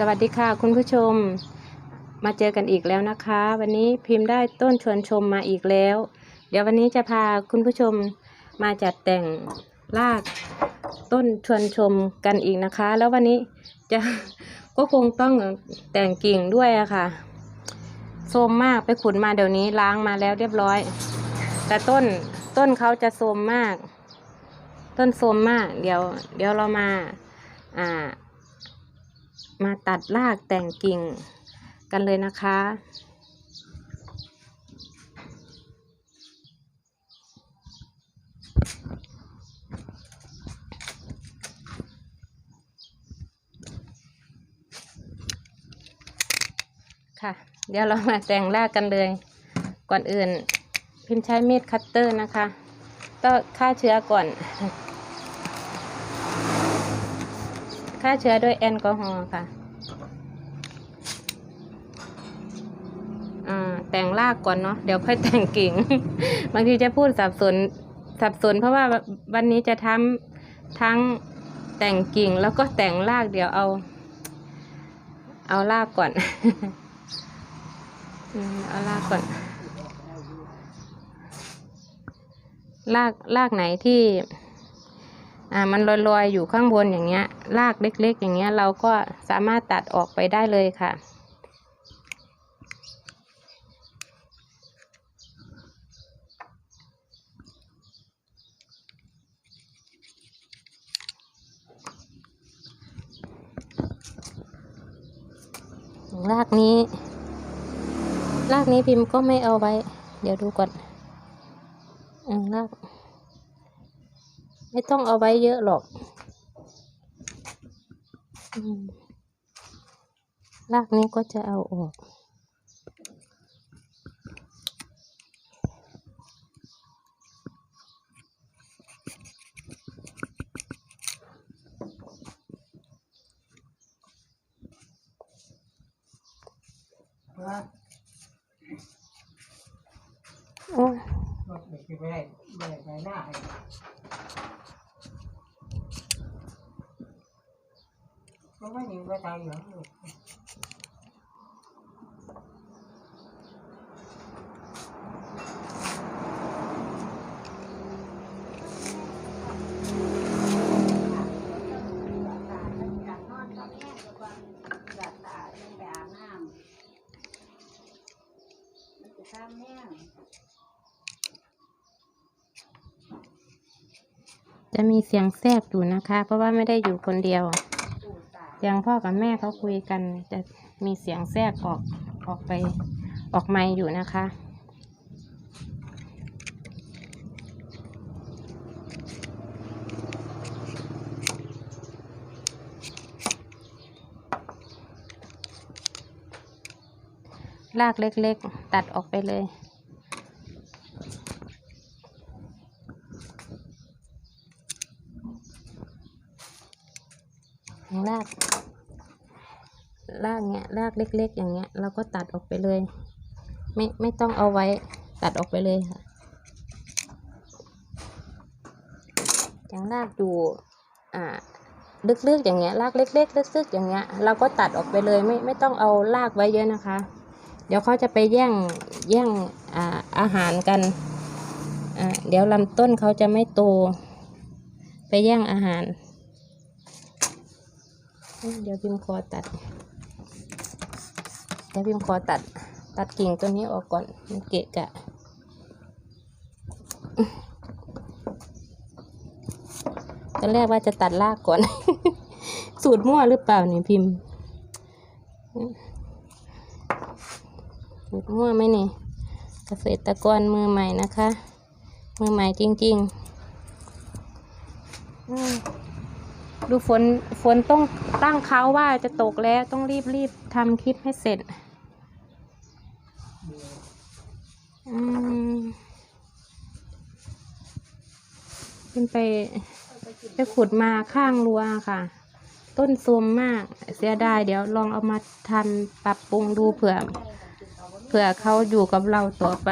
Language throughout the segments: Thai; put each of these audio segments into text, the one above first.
สวัสดีค่ะคุณผู้ชม มาเจอกันอีกแล้วนะคะ วันนี้พิมพ์ได้ต้นชวนชมมาอีกแล้ว เดี๋ยววันนี้จะพาคุณผู้ชมมาจัดแต่งรากต้นชวนชมกันอีกนะคะ แล้ววันนี้จะก็คงต้องแต่งกิ่งด้วยอะค่ะโทมมากไปขุดมาเดี๋ยวนี้ล้างมาแล้วเรียบร้อย แต่ต้นต้นเขาจะโทมมาก ต้นโทมมาก เดี๋ยว เดี๋ยวเรามาอ่า มาตัดรากแต่งกิ่งกันเลยนะคะ ค่ะ เดี๋ยวเรามาแต่งรากกันเลย ก่อนอื่น พิมพ์ใช้มีดคัตเตอร์นะคะ ต้องฆ่าเชื้อก่อน ฆ่าเชื้อด้วยแอลกอฮอล์ค่ะแต่งรากก่อนเนาะเดี๋ยวค่อยแต่งกิ่ง บางทีจะพูดสับสนสับสน เพราะว่าวันนี้จะทำทั้งแต่งกิ่งแล้วก็แต่งรากเดี๋ยวเอา เอารากก่อนอืมเอารากก่อนรากรากไหนที่ อ่ามันลอยๆอยู่ข้างบนอย่างเงี้ยรากเล็กๆ อย่างเงี้ยเราก็สามารถตัดออกไปได้เลยค่ะ รากนี้ รากนี้พิมพ์ก็ไม่เอาไว้ เดี๋ยวดูก่อนอืมราก ไม่ต้องเอาไว้เยอะหรอกอืมรากนี้ก็จะเอาออกว่าโอ้ยรถเด็กไปได้ไปได้ไปหน้า ให้ก็ไม่ยิงไปตายอยู่ลูกจะมีเสียงแทรกอยู่นะคะ เพราะว่าไม่ได้อยู่คนเดียวเสี ยังพ่อกับแม่เขาคุยกันจะมีเสียงแทรกออกออกไปออกไมค์อยู่นะคะรากเล็กๆ ตัดออกไปเลยราก รากเนี้ยรากเล็ก ๆ อย่างเงี้ยเราก็ตัดออกไปเลย ไม่ไม่ต้องเอาไว้ตัดออกไปเลยค่ะอย่างรากอยู่อ่าลึกๆอย่างเงี้ยรากเล็กๆลึกๆอย่างเงี้ย เราก็ตัดออกไปเลยไม่ไม่ต้องเอารากไว้เยอะนะคะ เดี๋ยวเขาจะไปแย่งแย่งอ่าอาหารกันอ่าเดี๋ยวลำต้นเขาจะไม่โต ไปแย่งอาหาร เดี๋ยวพิมพ์ขอตัด เดี๋ยวพิมพ์ขอตัดตัดกิ่งตัวนี้ออกก่อนมันเกะกะตอนแรกว่าจะตัดรากก่อน สูตรมั่วหรือเปล่านี่พิมพ์สูตรมั่วไหมนี่เกษตรกรมือใหม่นะคะ มือใหม่จริงๆดูฝนฝนต้องตั้งเขาว่าจะตกแล้วต้องรีบรีบทำคลิปให้เสร็จ อืมขึ้นไป ไปขุดมาข้างรั้วค่ะ ต้นซูมมาก เสียดายเดี๋ยวลองเอามาทำปรับปรุงดูเผื่อ เผื่อเขาอยู่กับเราต่อไป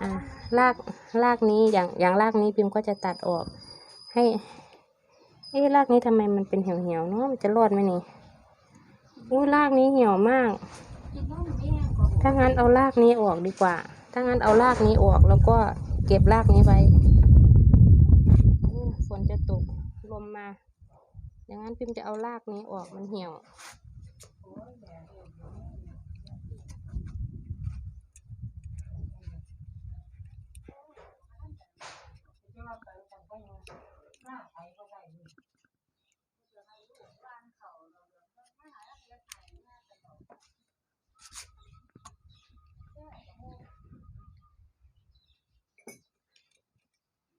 อ่ารากรากนี้อย่างอย่างรากนี้พิมก็จะตัดออก ให้เอ๊ะรากนี้ทำไมมันเป็นเหี่ยวๆเนาะมันจะรอดไหมนี่อู้รากนี้เหี่ยวมาก ถ้างั้นเอารากนี้ออกดีกว่า ถ้างั้นเอารากนี้ออกแล้วก็เก็บรากนี้ไว้ฝนจะตกลมมา อย่างนั้นพิมจะเอารากนี้ออกมันเหี่ยว จะว่าไปแต่ก็ยังหน้าไปก็ได้นี่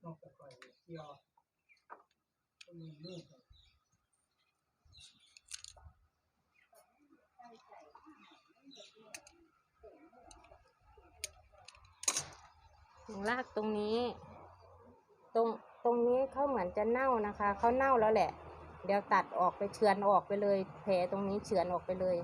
นอกจากไปเที่ ยวก็มีลูกรากตรงนี้ ตรงตรงนี้เขาเหมือนจะเน่านะคะเขาเน่าแล้วแหละ เดี๋ยวตัดออกไปเฉือนออกไปเลย แผลตรงนี้เฉือนออกไปเลย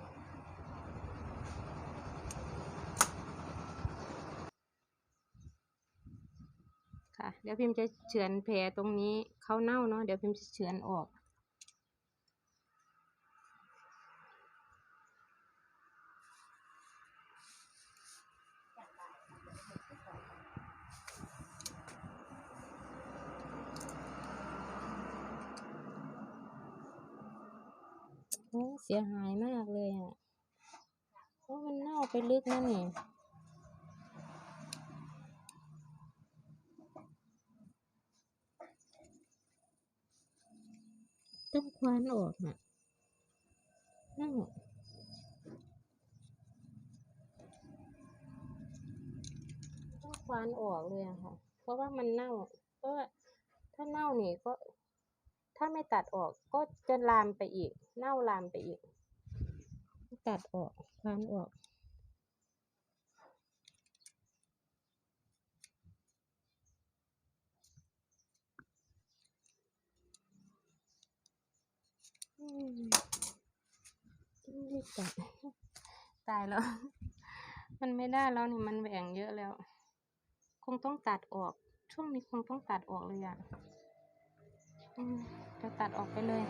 ค่ะ เดี๋ยวพิมพ์จะเฉือนแผลตรงนี้เขาเน่าเนาะเดี๋ยวพิมพ์จะเฉือนออกโอ้เสียหายมากเลยอะเพราะมันเน่าไปลึกนั่นนี่ ต้องคว้านออกอะเน่าต้องคว้านออกเลยอะค่ะ เพราะว่ามันเน่าเพราะถ้าเน่านี่ก็ ถ้าไม่ตัดออกก็จะลามไปอีก เน่าลามไปอีก ตัดออกคว้านออก อืมต้องรีบตัดตายแล้ว มันไม่ได้แล้วนี่มันแหว่งเยอะแล้ว คงต้องตัดออก ช่วงนี้คงต้องตัดออกเลยอะจะตัดออกไปเลย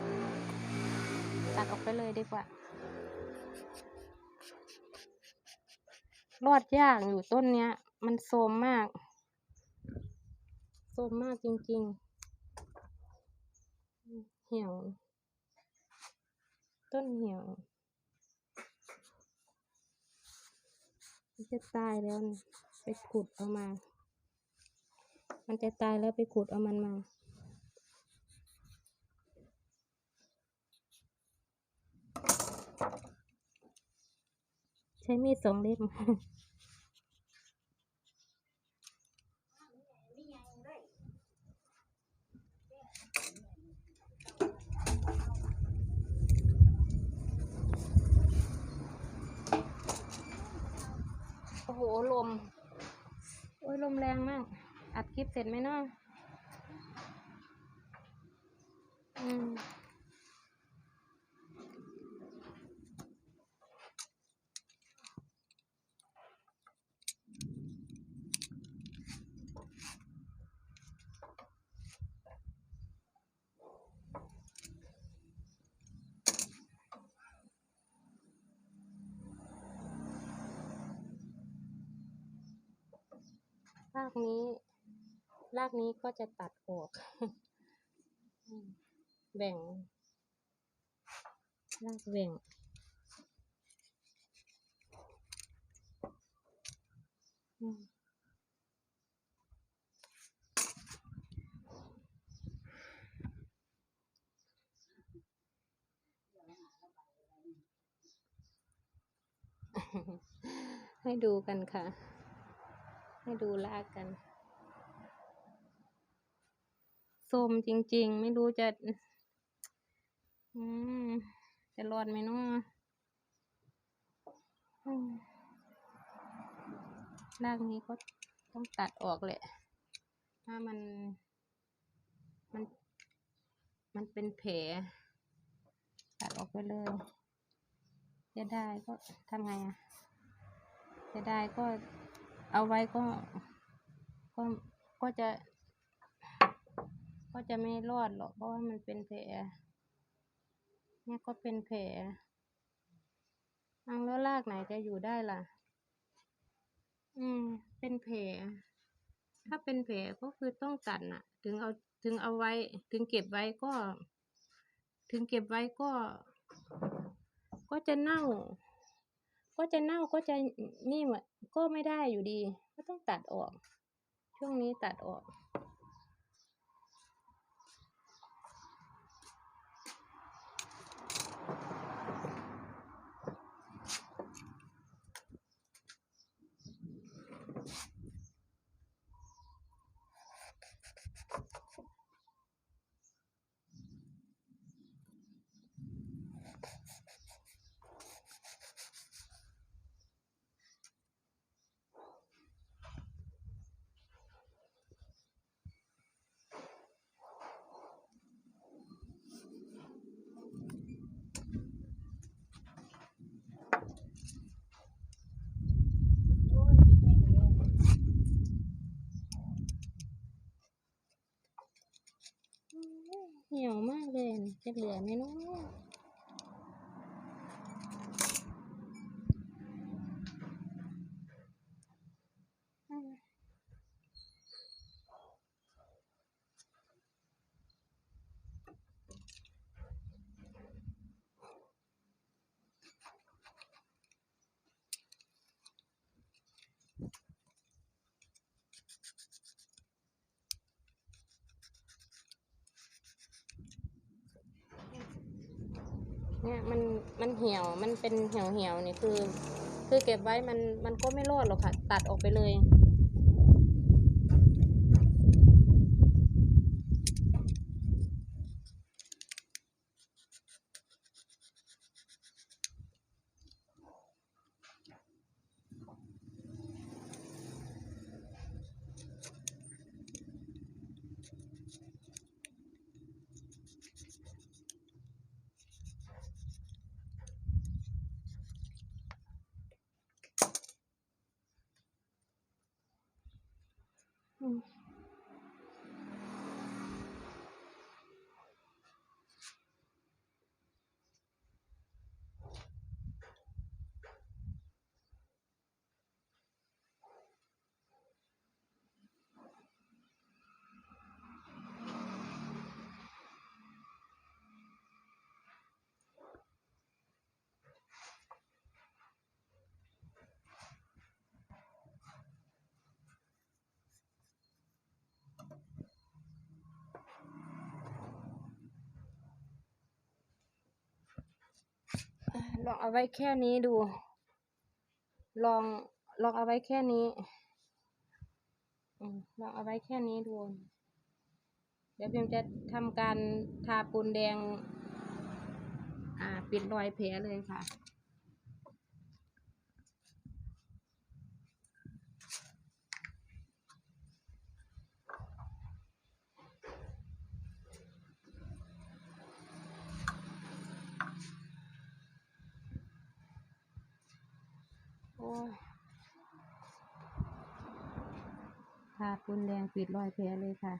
ตัดออกไปเลยดีกว่ารอดยากอยู่ต้นเนี้ย มันโทรมมากโทรมมากจริงๆเหี่ยว ต้นเหี่ยวมันจะตายแล้วไปขุดเอามา มันจะตายแล้วไปขุดเอามันมาใช้มีดสองเล่ม ลม โอ้ยลมแรงมาก อัดคลิปเสร็จไหมเนาะอืมากนี้ รากนี้ก็จะตัดออก แบ่ง รากแบ่ง ให้ดูกันค่ะ ให้ดูลากกันโทรมจริง ๆ ไม่รู้จะ อืม จะรอดไหมเนาะอืมรากนี้ก็ต้องตัดออกแหละ ถ้ามัน มัน มันเป็นแผล ตัดออกไปเลย จะได้ก็ทำไงอะจะได้ก็ เอาไว้ก็ ก็ก็จะ ก็จะไม่รอดหรอกเพราะว่ามันเป็นแผลเนี่ยก็เป็นแผลเอาแล้วรากไหนจะอยู่ได้ล่ะ อืม เป็นแผล ถ้าเป็นแผลก็คือต้องตัดน่ะ ถึงเอา ถึงเอาไว้ ถึงเก็บไว้ก็ ถึงเก็บไว้ก็ ก็จะเน่า ก็จะเน่าก็จะนี่หมดก็ไม่ได้อยู่ดี ก็ต้องตัดออก ช่วงนี้ตัดออก เหี่ยวมากเลยน่ะจะเหลือไหมเนาะอืมเนี่ยมันมันเหี่ยวมันเป็นเหี่ยวเหี่ยวๆนี่คือ คือเก็บไว้มันมันก็ไม่รอดหรอกค่ะ ตัดออกไปเลย ลองเอาไว้แค่นี้ดู ลองลองเอาไว้แค่นี้อืมลองเอาไว้แค่นี้ดู เดี๋ยวพิมจะทำการทาปูนแดง อ่า ปิดรอยแผลเลยค่ะ ยทาปูนแดงปิดรอยแผลเลยค่ะ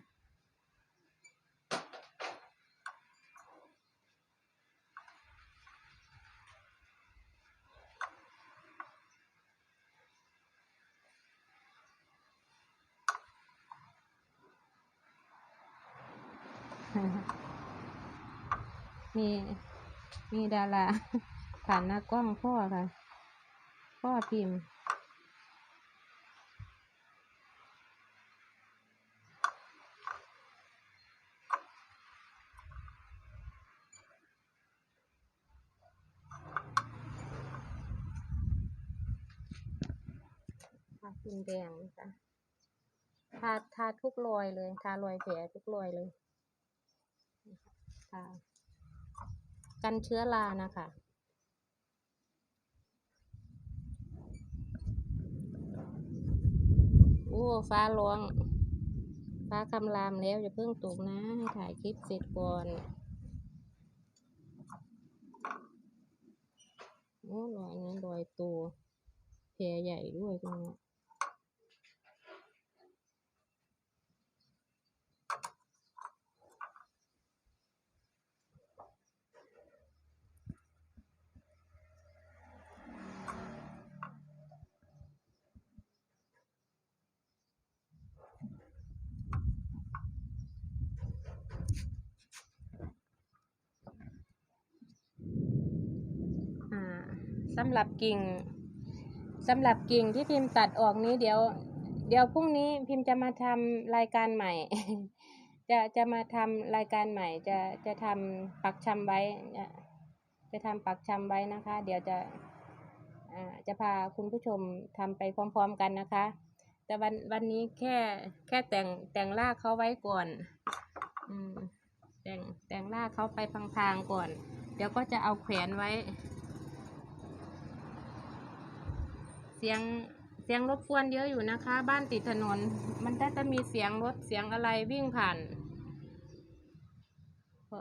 มี มีดาราผ่านหน้ากล้องพ่อค่ะ พ่อพิมพ์ ทาปูนแดงนะคะทาทาทุกรอยเลย ทารอยแผลทุกรอยเลยทากันเชื้อรานะคะ โอ้ฟ้าร้องฟ้าคำรามแล้วอย่าเพิ่งตกนะ ถ่ายคลิปเสร็จก่อนโอ้ลอยนี้ลอยตัวแผลใหญ่ด้วยตรงนี้ย สำหรับกิ่งสำหรับกิ่งที่พิมพ์ตัดออกนี้เดี๋ยว เดี๋ยวพรุ่งนี้พิมพ์จะมาทำรายการใหม่ จะจะมาทำรายการใหม่ จะจะทำปักชำไว้จะทำปักชำไว้นะคะ เดี๋ยวจะจะพาคุณผู้ชมทำไปพร้อม ๆกันนะคะ แต่วันวันนี้แค่แค่แต่งแต่งรากเขาไว้ก่อนอแต่งแต่งรากเขาไปพางๆก่อน เดี๋ยวก็จะเอาแขวนไว้ เสียงเสียงรบกวนเยอะอยู่นะคะ บ้านติดถนน มันก็จะมีเสียงรถเสียงอะไรวิ่งผ่านขอ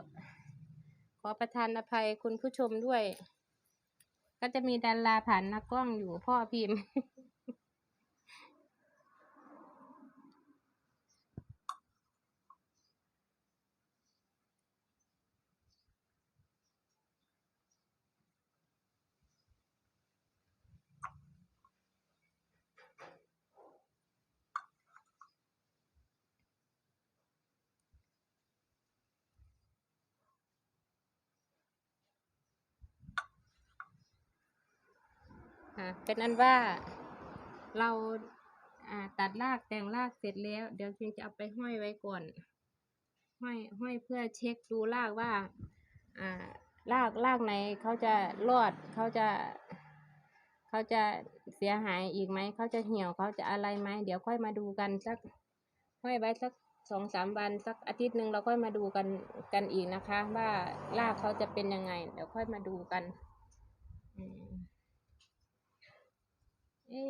ขอประทานอภัยคุณผู้ชมด้วย ก็จะมีดาราผ่านหนักกล้องอยู่พ่อพิมพ์ เป็นอันว่าเราตัดรากแต่งรากเสร็จแล้ว เดี๋ยวเพิมจะเอาไปห้อยไว้ก่อน ห้อยห้อยเพื่อเช็คดูรากว่าอ่ารากรากไหนเขาจะรอดเขาจะเขาจะเสียหายอีกไหมเขาจะเหี่ยวเขาจะอะไรไหมเดี๋ยวค่อยมาดูกันสักห้อยไว้สักสองสามวันสักอาทิตย์หนึ่งเราค่อยมาดูกันกันอีกนะคะ ว่ารากเขาจะเป็นยังไง เดี๋ยวค่อยมาดูกัน อืม เอ๊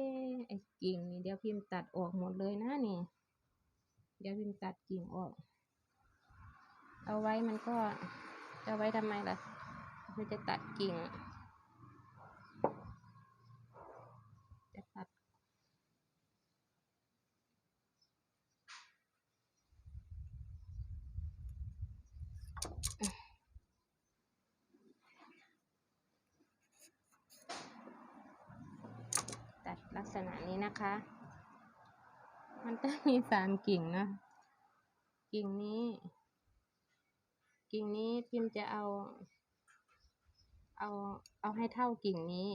ไอ้กิ่งนี่เดี๋ยวพิมพ์ตัดออกหมดเลยนะนี่ เดี๋ยวพิมพ์ตัดกิ่งออก เอาไว้มันก็จะเอาไว้ทำไมล่ะมันจะตัดกิ่ง จะตัด ตัดลักษณะ นี้นะคะ มันจะมีสามกิ่งนะ กิ่งนี้ กิ่งนี้พิมพ์จะเอา เอา เอาให้เท่ากิ่งนี้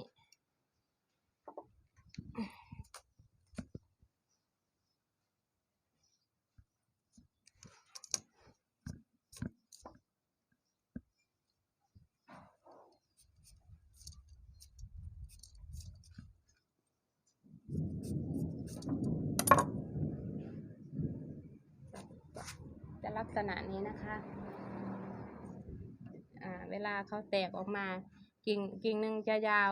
จะ ลักษณะนี้นะคะเวลาเขาแตกออกมากิ่งกิ่งหนึ่งจะยาว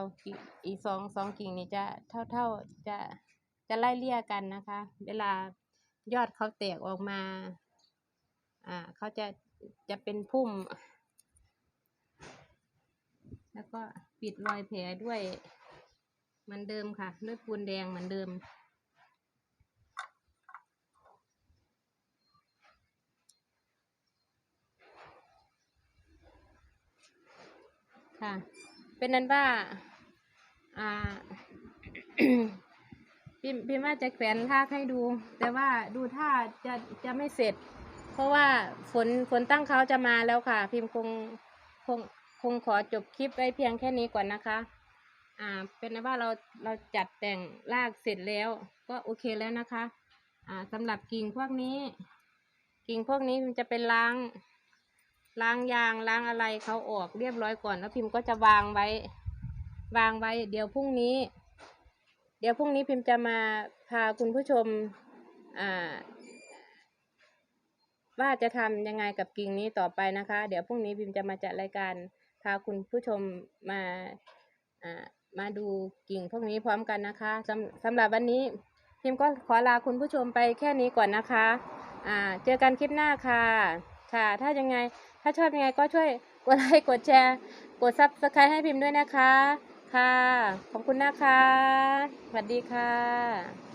อีกสองสองกิ่งนี่จะเท่าเท่าจะจะไล่เลี่ยกันนะคะ เวลายอดเขาแตกออกมาอ่าเขาจะจะเป็นพุ่ม แล้วก็ปิดรอยแผลด้วยเหมือนเดิมค่ะ ด้วยปูนแดงเหมือนเดิม ค่ะ เป็นนั้นว่า อ่าพิมพิมว่าจะแขวนทากให้ดู แต่ว่าดูท่าจะจะไม่เสร็จ เพราะว่าฝนฝนตั้งเขาจะมาแล้วค่ะ พิมคงคงคงขอจบคลิปไว้เพียงแค่นี้ก่อนนะคะ อ่า เป็นนั้นว่าเราเราจัดแต่งรากเสร็จแล้ว ก็โอเคแล้วนะคะ อ่าสำหรับกิ่งพวกนี้ กิ่งพวกนี้มันจะเป็นล้าง ล้างยางล้างอะไรเขาออกเรียบร้อยก่อน แล้วพิมพ์ก็จะวางไว้ วางไว้ เดี๋ยวพรุ่งนี้ เดี๋ยวพรุ่งนี้พิมพ์จะมาพาคุณผู้ชมอ่าว่าจะทำยังไงกับกิ่งนี้ต่อไปนะคะ เดี๋ยวพรุ่งนี้พิมพ์จะมาจัดรายการพาคุณผู้ชมมาอ่ามาดูกิ่งพวกนี้พร้อมกันนะคะสำสำหรับวันนี้พิมพ์ก็ขอลาคุณผู้ชมไปแค่นี้ก่อนนะคะอ่าเจอกันคลิปหน้าค่ะ ค่ะ ถ้ายังไง ถ้าชอบยังไงก็ช่วยกดไลค์กดแชร์ กดซับสไครต์ให้พิมพ์ด้วยนะคะ ค่ะ ขอบคุณนะคะ สวัสดีค่ะ